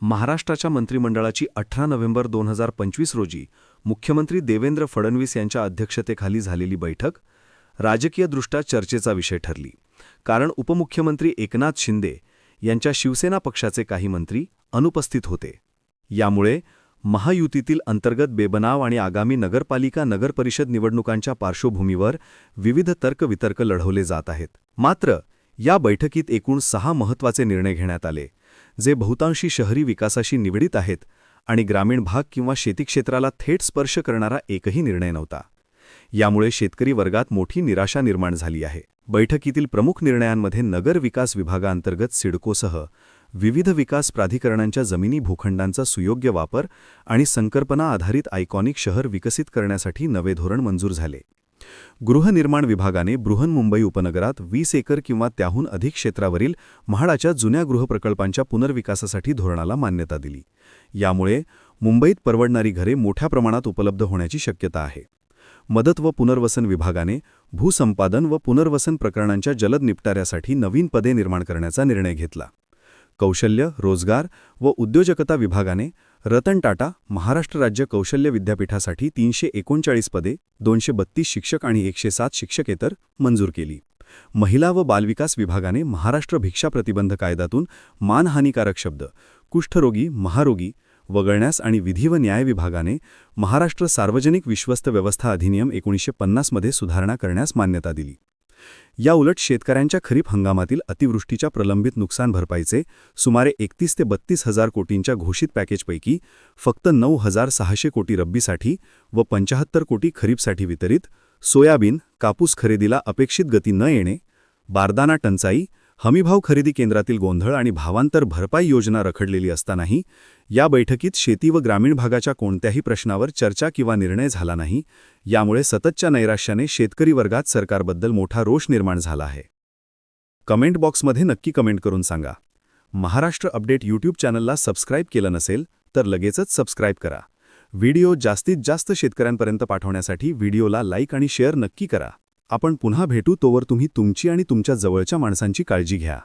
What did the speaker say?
महाराष्ट्राच्या मंत्रिमंडळाची अठरा नोव्हेंबर दोन हजार पंचवीस रोजी मुख्यमंत्री देवेंद्र फडणवीस यांच्या अध्यक्षतेखाली झालेली बैठक राजकीयदृष्ट्या चर्चेचा विषय ठरली. कारण उपमुख्यमंत्री एकनाथ शिंदे यांच्या शिवसेना पक्षाचे काही मंत्री अनुपस्थित होते. यामुळे महायुतीतील अंतर्गत बेबनाव आणि आगामी नगरपालिका नगरपरिषद निवडणुकांच्या पार्श्वभूमीवर विविध तर्कवितर्क लढवले जात आहेत. मात्र या बैठकीत एकूण सहा महत्त्वाचे निर्णय घेण्यात आले. जे बहुतांशी शहरी विकासाशी निगडीत आहेत आणि ग्रामीण भाग किंवा शेती क्षेत्राला थेट स्पर्श करणारा एकही निर्णय नव्हता. यामुळे शेतकरी वर्गात मोठी निराशा निर्माण झाली आहे. बैठकीतील प्रमुख निर्णयांमध्ये नगर विकास विभागांतर्गत सिडकोसह विविध विकास प्राधिकरणांच्या जमिनी भूखंडांचा सुयोग्य वापर आणि संकल्पना आधारित आयकॉनिक शहर विकसित करण्यासाठी नवे धोरण मंजूर झाले. गृहनिर्माण विभागाने बृहन्मुंबई उपनगरात वीस एकर किंवा त्याहून अधिक क्षेत्रावरील म्हाडाच्या जुन्या गृहप्रकल्पांच्या पुनर्विकासासाठी धोरणाला मान्यता दिली. यामुळे मुंबईत परवडणारी घरे मोठ्या प्रमाणात उपलब्ध होण्याची शक्यता आहे. मदत व पुनर्वसन विभागाने भूसंपादन व पुनर्वसन प्रकरणांच्या जलद निपटाऱ्यासाठी नवीन पदे निर्माण करण्याचा निर्णय घेतला. कौशल्य रोजगार व उद्योजकता विभागाने रतन टाटा महाराष्ट्र राज्य कौशल्य विद्यापीठासाठी तीनशे एकोणचाळीस पदे दोनशे बत्तीस शिक्षक आणि एकशे सात शिक्षकेतर मंजूर केली. महिला व बालविकास विभागाने महाराष्ट्र भिक्षा प्रतिबंध कायद्यातून मानहानिकारक शब्द कुष्ठरोगी महारोगी वगळण्यास आणि विधी व न्याय विभागाने महाराष्ट्र सार्वजनिक विश्वस्त व्यवस्था अधिनियम एकोणीसशे पन्नासमध्ये सुधारणा करण्यास मान्यता दिली. या उलट शेतकऱ्यांच्या खरीप हंगामातील अतिवृष्टीच्या प्रलंबित नुकसान भरपाईचे सुमारे एकतीस ते बत्तीस हजार कोटींच्या घोषित पॅकेजपैकी फक्त नऊ हजार सहाशे कोटी रब्बीसाठी व पंचाहत्तर कोटी खरीपसाठी वितरित सोयाबीन कापूस खरेदीला अपेक्षित गती न येणे बारदाना टंचाई हमीभाव खरेदी केंद्रातील गोंधळ आणि भावांतर भरपाई योजना रखडलेली असतानाही या बैठकीत शेती व ग्रामीण भागाच्या कोणत्याही प्रश्नावर चर्चा किंवा निर्णय झाला नाही यामुळे सततच्या नैराश्याने शेतकरी वर्गात सरकारबद्दल मोठा रोष निर्माण झाला आहे. कमेंट बॉक्समध्ये नक्की कमेंट करून सांगा. महाराष्ट्र अपडेट यूट्यूब चॅनलला सबस्क्राईब केलं नसेल तर लगेचच सबस्क्राईब करा. व्हिडिओ जास्तीत जास्त शेतकऱ्यांपर्यंत पाठवण्यासाठी व्हिडिओला लाईक आणि शेअर नक्की करा. आपण पुन्हा भेटू तोवर तुम्ही तुमची आणि तुमच्या जवळच्या माणसांची काळजी घ्या.